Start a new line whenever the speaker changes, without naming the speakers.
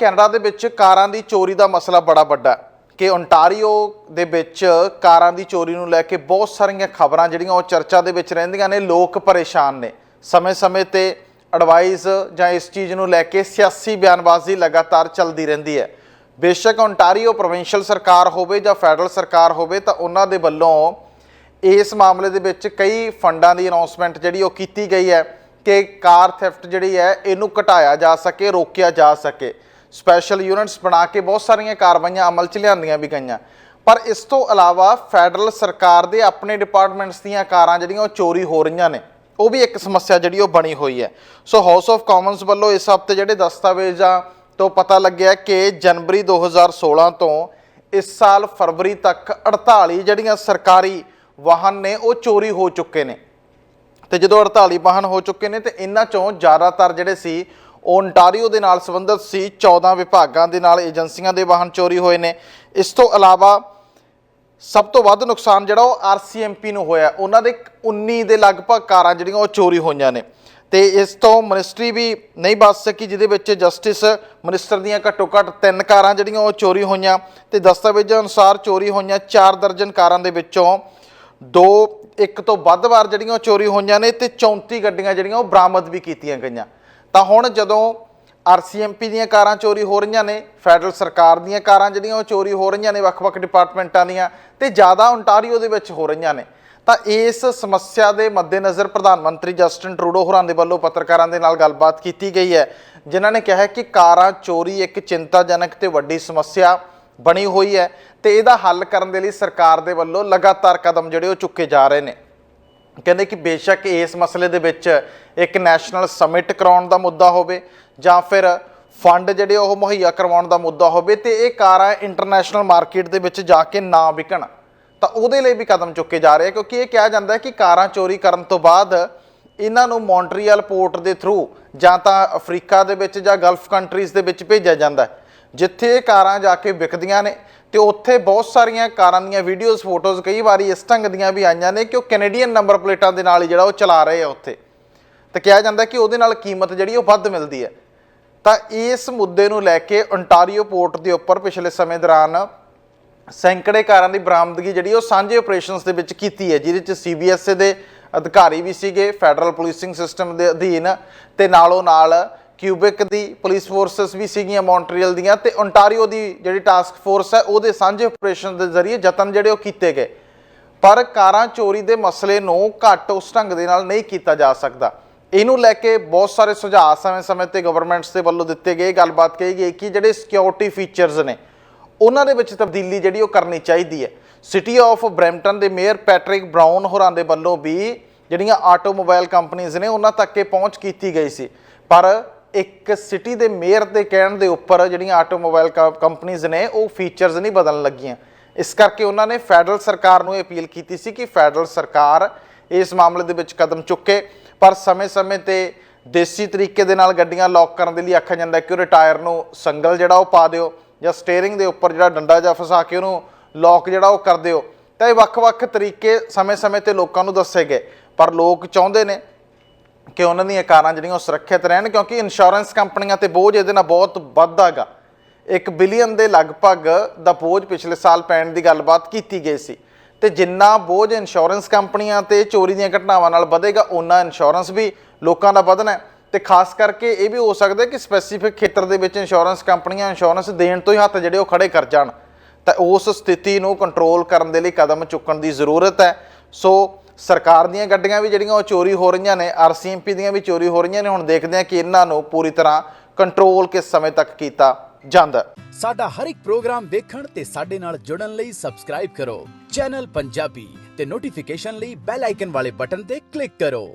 Canada ਦੇ ਵਿੱਚ ਕਾਰਾਂ ਦੀ ਚੋਰੀ ਦਾ ਮਸਲਾ ਬੜਾ ਵੱਡਾ ਹੈ ਕਿ ਓਨਟਾਰੀਓ ਦੇ ਵਿੱਚ ਕਾਰਾਂ ਦੀ ਚੋਰੀ ਨੂੰ ਲੈ ਕੇ ਬਹੁਤ ਸਾਰੀਆਂ ਖਬਰਾਂ ਜਿਹੜੀਆਂ ਉਹ ਚਰਚਾ ਦੇ ਵਿੱਚ ਰਹਿੰਦੀਆਂ ਨੇ, ਲੋਕ ਪਰੇਸ਼ਾਨ ਨੇ। ਸਮੇਂ-ਸਮੇਂ ਤੇ ਐਡਵਾਈਸ ਜਾਂ ਇਸ ਚੀਜ਼ ਨੂੰ ਲੈ ਕੇ ਸਿਆਸੀ ਬਿਆਨਬਾਜ਼ੀ ਲਗਾਤਾਰ ਚੱਲਦੀ ਰਹਿੰਦੀ ਹੈ। ਬੇਸ਼ੱਕ ਓਨਟਾਰੀਓ ਪ੍ਰੋਵਿੰਸ਼ੀਅਲ ਸਰਕਾਰ ਹੋਵੇ ਜਾਂ ਫੈਡਰਲ ਸਰਕਾਰ ਹੋਵੇ ਤਾਂ ਉਹਨਾਂ ਦੇ ਵੱਲੋਂ ਇਸ ਮਾਮਲੇ ਦੇ ਵਿੱਚ ਕਈ ਫੰਡਾਂ ਦੀ ਅਨਾਉਂਸਮੈਂਟ ਜਿਹੜੀ ਉਹ ਕੀਤੀ ਗਈ ਹੈ ਕਿ ਕਾਰ ਥੈਫਟ ਜਿਹੜੀ ਹੈ, ਇਹਨੂੰ ਘਟਾਇਆ ਜਾ ਸਕੇ, ਰੋਕਿਆ ਜਾ ਸਕੇ। ਸਪੈਸ਼ਲ ਯੂਨਿਟਸ ਬਣਾ ਕੇ ਬਹੁਤ ਸਾਰੀਆਂ ਕਾਰਵਾਈਆਂ ਅਮਲ 'ਚ ਲਿਆਂਦੀਆਂ ਵੀ ਗਈਆਂ। ਪਰ ਇਸ ਤੋਂ ਇਲਾਵਾ ਫੈਡਰਲ ਸਰਕਾਰ ਦੇ ਆਪਣੇ ਡਿਪਾਰਟਮੈਂਟਸ ਦੀਆਂ ਕਾਰਾਂ ਜਿਹੜੀਆਂ ਉਹ ਚੋਰੀ ਹੋ ਰਹੀਆਂ ਨੇ, ਉਹ ਵੀ ਇੱਕ ਸਮੱਸਿਆ ਜਿਹੜੀ ਉਹ ਬਣੀ ਹੋਈ ਹੈ। ਸੋ ਹਾਊਸ ਆਫ ਕਾਮਨਸ ਵੱਲੋਂ ਇਸ ਹਫ਼ਤੇ ਜਿਹੜੇ ਦਸਤਾਵੇਜ਼ਾਂ ਤੋਂ ਪਤਾ ਲੱਗਿਆ ਕਿ ਜਨਵਰੀ 2016 ਤੋਂ ਇਸ ਸਾਲ ਫਰਵਰੀ ਤੱਕ 48 ਜਿਹੜੀਆਂ ਸਰਕਾਰੀ ਵਾਹਨ ਨੇ ਉਹ ਚੋਰੀ ਹੋ ਚੁੱਕੇ ਨੇ। ਤੇ ਜਦੋਂ 48 ਵਾਹਨ ਹੋ ਚੁੱਕੇ ਨੇ, ਤੇ ਇਹਨਾਂ ਚੋਂ ਜ਼ਿਆਦਾਤਰ ਜਿਹੜੇ ਸੀ ਓਨਟਾਰੀਓ ਦੇ ਨਾਲ ਸੰਬੰਧਿਤ ਸੀ। 14 ਵਿਭਾਗਾਂ ਦੇ ਨਾਲ ਏਜੰਸੀਆਂ ਦੇ ਵਾਹਨ ਚੋਰੀ ਹੋਏ ਨੇ। ਇਸ ਤੋਂ ਇਲਾਵਾ ਸਭ ਤੋਂ ਵੱਧ ਨੁਕਸਾਨ ਜਿਹੜਾ ਉਹ ਆਰਸੀਐਮਪੀ ਨੂੰ ਹੋਇਆ। ਉਹਨਾਂ ਦੇ 19 ਦੇ ਲਗਭਗ ਕਾਰਾਂ ਜਿਹੜੀਆਂ ਉਹ ਚੋਰੀ ਹੋਈਆਂ ਨੇ। ਤੇ ਇਸ ਤੋਂ ਮਿਨਿਸਟਰੀ ਵੀ ਨਹੀਂ ਬਚ ਸਕੀ, ਜਿਹਦੇ ਵਿੱਚ ਜਸਟਿਸ ਮਿਨਿਸਟਰ ਦੀਆਂ ਘੱਟੋ ਘੱਟ ਤਿੰਨ ਕਾਰਾਂ ਜਿਹੜੀਆਂ ਉਹ ਚੋਰੀ ਹੋਈਆਂ ਤੇ ਦਸਤਾਵੇਜ਼ਾਂ ਅਨੁਸਾਰ ਚੋਰੀ ਹੋਈਆਂ 4 ਦਰਜਨ ਕਾਰਾਂ ਦੇ ਵਿੱਚੋਂ ਦੋ, ਇੱਕ ਤੋਂ ਵੱਧ ਵਾਰ ਜਿਹੜੀਆਂ ਉਹ ਚੋਰੀ ਹੋਈਆਂ ਨੇ ਤੇ 34 ਗੱਡੀਆਂ ਜਿਹੜੀਆਂ ਉਹ ਬਰਾਮਦ ਵੀ ਕੀਤੀਆਂ ਗਈਆਂ। ਤਾਂ ਹੁਣ ਜਦੋਂ ਆਰਸੀਐਮਪੀ ਦੀਆਂ ਕਾਰਾਂ ਚੋਰੀ ਹੋ ਰਹੀਆਂ ਨੇ, ਫੈਡਰਲ ਸਰਕਾਰ ਦੀਆਂ ਕਾਰਾਂ ਜਿਹੜੀਆਂ ਉਹ ਚੋਰੀ ਹੋ ਰਹੀਆਂ ਨੇ, ਵੱਖ-ਵੱਖ ਡਿਪਾਰਟਮੈਂਟਾਂ ਦੀਆਂ ਤੇ ਜ਼ਿਆਦਾ ਓਨਟਾਰੀਓ ਦੇ ਵਿੱਚ ਹੋ ਰਹੀਆਂ ਨੇ, ਤਾਂ ਇਸ ਸਮੱਸਿਆ ਦੇ ਮੱਦੇਨਜ਼ਰ ਪ੍ਰਧਾਨ ਮੰਤਰੀ ਜਸਟਿਨ ਟਰੂਡੋ ਹੋਰਾਂ ਦੇ ਵੱਲੋਂ ਪੱਤਰਕਾਰਾਂ ਦੇ ਨਾਲ ਗੱਲਬਾਤ ਕੀਤੀ ਗਈ ਹੈ, ਜਿਨ੍ਹਾਂ ਨੇ ਕਿਹਾ ਕਿ ਕਾਰਾਂ ਚੋਰੀ ਇੱਕ ਚਿੰਤਾਜਨਕ ਤੇ ਵੱਡੀ ਸਮੱਸਿਆ ਬਣੀ ਹੋਈ ਹੈ ਤੇ ਇਹਦਾ ਹੱਲ ਕਰਨ ਦੇ ਲਈ ਸਰਕਾਰ ਦੇ ਵੱਲੋਂ ਲਗਾਤਾਰ ਕਦਮ ਜਿਹੜੇ ਉਹ ਚੁੱਕੇ ਜਾ ਰਹੇ ਨੇ। ਕਹਿੰਦੇ ਕਿ ਬੇਸ਼ੱਕ ਇਸ ਮਸਲੇ ਦੇ ਵਿੱਚ ਇੱਕ ਨੈਸ਼ਨਲ ਸਮਿਟ ਕਰਾਉਣ ਦਾ ਮੁੱਦਾ ਹੋਵੇ ਜਾਂ ਫਿਰ ਫੰਡ ਜਿਹੜੇ ਉਹ ਮੁਹੱਈਆ ਕਰਵਾਉਣ ਦਾ ਮੁੱਦਾ ਹੋਵੇ ਤੇ ਇਹ ਕਾਰਾਂ ਇੰਟਰਨੈਸ਼ਨਲ ਮਾਰਕੀਟ ਦੇ ਵਿੱਚ ਜਾ ਕੇ ਨਾ ਵਿਕਣ, ਤਾਂ ਉਹਦੇ ਲਈ ਵੀ ਕਦਮ ਚੁੱਕੇ ਜਾ ਰਹੇ ਕਿਉਂਕਿ ਇਹ ਕਿਹਾ ਜਾਂਦਾ ਹੈ ਕਿ ਕਾਰਾਂ ਚੋਰੀ ਕਰਨ ਤੋਂ ਬਾਅਦ ਇਹਨਾਂ ਨੂੰ ਮੌਂਟਰੀਅਲ ਪੋਰਟ ਦੇ ਥਰੂ ਜਾਂ ਤਾਂ ਅਫਰੀਕਾ ਦੇ ਵਿੱਚ ਜਾਂ ਗਲਫ ਕੰਟਰੀਜ਼ ਦੇ ਵਿੱਚ ਭੇਜਿਆ ਜਾਂਦਾ ਹੈ, ਜਿੱਥੇ ਇਹ ਕਾਰਾਂ ਜਾ ਕੇ ਵਿਕਦੀਆਂ ਨੇ। ਤੇ ਉੱਥੇ ਬਹੁਤ ਸਾਰੀਆਂ ਕਾਰਾਂ ਦੀਆਂ ਵੀਡੀਓਜ਼ ਫੋਟੋਜ਼ ਕਈ ਵਾਰੀ ਇਸ ਢੰਗ ਦੀਆਂ ਵੀ ਆਈਆਂ ਨੇ ਕਿ ਉਹ ਕੈਨੇਡੀਅਨ ਨੰਬਰ ਪਲੇਟਾਂ ਦੇ ਨਾਲ ਹੀ ਜਿਹੜਾ ਉਹ ਚਲਾ ਰਹੇ ਆ ਉੱਥੇ। ਤੇ ਕਿਹਾ ਜਾਂਦਾ ਕਿ ਉਹਦੇ ਨਾਲ ਕੀਮਤ ਜਿਹੜੀ ਉਹ ਵੱਧ ਮਿਲਦੀ ਹੈ। ਤਾਂ ਇਸ ਮੁੱਦੇ ਨੂੰ ਲੈ ਕੇ ਓਨਟਾਰੀਓ ਪੋਰਟ ਦੇ ਉੱਪਰ ਪਿਛਲੇ ਸਮੇਂ ਦੌਰਾਨ ਸੈਂਕੜੇ ਕਾਰਾਂ ਦੀ ਬਰਾਮਦਗੀ ਜਿਹੜੀ ਉਹ ਸਾਂਝੇ ਆਪਰੇਸ਼ਨਸ ਦੇ ਵਿੱਚ ਕੀਤੀ ਹੈ, ਜਿਹਦੇ ਚ ਸੀਬੀਐਸਏ ਦੇ ਅਧਿਕਾਰੀ ਵੀ ਸੀਗੇ ਫੈਡਰਲ ਪੁਲਿਸਿੰਗ ਸਿਸਟਮ ਦੇ ਅਧੀਨ ਤੇ ਨਾਲੋਂ ਨਾਲ ਕਿਊਬਿਕ ਦੀ ਪੁਲਿਸ ਫੋਰਸਸ ਵੀ ਸੀਗੀਆਂ ਮੌਂਟਰੀਅਲ ਦੀਆਂ ਤੇ ਓਨਟਾਰੀਓ ਦੀ ਜਿਹੜੀ ਟਾਸਕ ਫੋਰਸ ਹੈ, ਉਹਦੇ ਸਾਂਝੇ ਆਪਰੇਸ਼ਨ ਦੇ ਜ਼ਰੀਏ ਯਤਨ ਜਿਹੜੇ ਉਹ ਕੀਤੇ ਗਏ। ਪਰ ਕਾਰਾਂ ਚੋਰੀ ਦੇ ਮਸਲੇ ਨੂੰ ਘੱਟ ਉਸ ਢੰਗ ਦੇ ਨਾਲ ਨਹੀਂ ਕੀਤਾ ਜਾ ਸਕਦਾ। ਇਹਨੂੰ ਲੈ ਕੇ ਬਹੁਤ ਸਾਰੇ ਸੁਝਾਅ ਸਮੇਂ-ਸਮੇਂ ਤੇ ਗਵਰਨਮੈਂਟਸ ਦੇ ਵੱਲੋਂ ਦਿੱਤੇ ਗਏ। ਗੱਲਬਾਤ ਕਹੀ ਗਈ ਕਿ ਜਿਹੜੇ ਸਿਕਿਉਰਿਟੀ ਫੀਚਰਸ ਨੇ, ਉਹਨਾਂ ਦੇ ਵਿੱਚ ਤਬਦੀਲੀ ਜਿਹੜੀ ਉਹ ਕਰਨੀ ਚਾਹੀਦੀ ਹੈ। ਸਿਟੀ ਆਫ ਬ੍ਰੈਂਪਟਨ ਦੇ ਮੇਅਰ ਪੈਟਰਿਕ ਬ੍ਰਾਊਨ ਹੋਰਾਂ ਦੇ ਵੱਲੋਂ ਵੀ ਜਿਹੜੀਆਂ ਆਟੋਮੋਬਾਈਲ ਕੰਪਨੀਆਂ ਨੇ, ਉਹਨਾਂ ਤੱਕ ਇਹ ਪਹੁੰਚ ਕੀਤੀ ਗਈ ਸੀ। ਪਰ ਇੱਕ ਸਿਟੀ ਦੇ ਮੇਅਰ ਦੇ ਕਹਿਣ ਦੇ ਉੱਪਰ ਜਿਹੜੀਆਂ ਆਟੋਮੋਬਾਈਲ ਕੰਪਨੀਆਂ ਨੇ, ਉਹ ਫੀਚਰਸ ਨਹੀਂ ਬਦਲਣ ਲੱਗੀਆਂ। ਇਸ ਕਰਕੇ ਉਹਨਾਂ ਨੇ ਫੈਡਰਲ ਸਰਕਾਰ ਨੂੰ ਇਹ ਅਪੀਲ ਕੀਤੀ ਸੀ ਕਿ ਫੈਡਰਲ ਸਰਕਾਰ ਇਸ ਮਾਮਲੇ ਦੇ ਵਿੱਚ ਕਦਮ ਚੁੱਕੇ। ਪਰ ਸਮੇਂ-ਸਮੇਂ ਤੇ ਦੇਸੀ ਤਰੀਕੇ ਦੇ ਨਾਲ ਗੱਡੀਆਂ ਲੌਕ ਕਰਨ ਦੇ ਲਈ ਆਖਿਆ ਜਾਂਦਾ ਕਿ ਉਹ ਟਾਇਰ ਨੂੰ ਸੰਗਲ ਜਿਹੜਾ ਉਹ ਪਾ ਦਿਓ ਜਾਂ ਸਟੀਅਰਿੰਗ ਦੇ ਉੱਪਰ ਜਿਹੜਾ ਡੰਡਾ ਜਾਂ ਫਸਾ ਕੇ ਉਹਨੂੰ ਲੌਕ ਜਿਹੜਾ ਉਹ ਕਰ ਦਿਓ। ਤਾਂ ਇਹ ਵੱਖ-ਵੱਖ ਤਰੀਕੇ ਸਮੇਂ-ਸਮੇਂ ਤੇ ਲੋਕਾਂ ਨੂੰ ਦੱਸੇ ਗਏ। ਪਰ ਲੋਕ ਚਾਹੁੰਦੇ ਨੇ ਕਿ ਉਹਨਾਂ ਦੀਆਂ ਕਾਰਾਂ ਜਿਹੜੀਆਂ ਉਹ ਸੁਰੱਖਿਅਤ ਰਹਿਣ, ਕਿਉਂਕਿ ਇੰਸ਼ੋਰੈਂਸ ਕੰਪਨੀਆਂ ਤੇ ਬੋਝ ਇਹਦੇ ਨਾਲ ਬਹੁਤ ਵੱਧਦਾਗਾ 1 ਬਿਲੀਅਨ ਦੇ ਲਗਭਗ ਦਾ ਬੋਝ ਪਿਛਲੇ ਸਾਲ ਪੈਣ ਦੀ ਗੱਲਬਾਤ ਕੀਤੀ ਗਈ ਸੀ। ਤੇ ਜਿੰਨਾ ਬੋਝ ਇੰਸ਼ੋਰੈਂਸ ਕੰਪਨੀਆਂ ਤੇ ਚੋਰੀ ਦੀਆਂ ਘਟਨਾਵਾਂ ਨਾਲ ਵਧੇਗਾ ਉਨਾ ਇੰਸ਼ੋਰੈਂਸ ਵੀ ਲੋਕਾਂ ਦਾ ਵਧਣਾ ਹੈ। ਤੇ ਖਾਸ ਕਰਕੇ ਇਹ ਵੀ ਹੋ ਸਕਦਾ ਕਿ ਸਪੈਸੀਫਿਕ ਖੇਤਰ ਦੇ ਵਿੱਚ ਇੰਸ਼ੋਰੈਂਸ ਕੰਪਨੀਆਂ ਇੰਸ਼ੋਰੈਂਸ ਦੇਣ ਤੋਂ ਹੀ ਹੱਥ ਜਿਹੜੇ ਉਹ ਖੜੇ ਕਰ ਜਾਣ। ਤਾਂ ਉਸ ਸਥਿਤੀ ਨੂੰ ਕੰਟਰੋਲ ਕਰਨ ਦੇ ਲਈ ਕਦਮ ਚੁੱਕਣ ਦੀ ਜ਼ਰੂਰਤ ਹੈ। ਸੋ ਸਰਕਾਰ ਦੀਆਂ ਗੱਡੀਆਂ ਵੀ ਜਿਹੜੀਆਂ ਉਹ ਚੋਰੀ ਹੋ ਰਹੀਆਂ ਨੇ ਆਰਸੀਐਮਪੀ ਦੀਆਂ ਵੀ ਚੋਰੀ ਹੋ ਰਹੀਆਂ ਨੇ, ਹੁਣ ਦੇਖਦੇ ਹਾਂ ਕਿ ਇਹਨਾਂ ਨੂੰ ਪੂਰੀ ਤਰ੍ਹਾਂ ਕੰਟਰੋਲ ਕਿਸ ਸਮੇਂ ਤੱਕ ਕੀਤਾ ਜਾਂਦਾ।
ਸਾਡਾ ਹਰ ਇੱਕ ਪ੍ਰੋਗਰਾਮ ਦੇਖਣ ਤੇ ਸਾਡੇ ਨਾਲ ਜੁੜਨ ਲਈ ਸਬਸਕ੍ਰਾਈਬ ਕਰੋ। ਚੈਨਲ ਪੰਜਾਬੀ ਤੇ ਨੋਟੀਫਿਕੇਸ਼ਨ ਲਈ ਬੈਲ ਆਈਕਨ ਵਾਲੇ ਬਟਨ ਤੇ ਕਲਿੱਕ ਕਰੋ।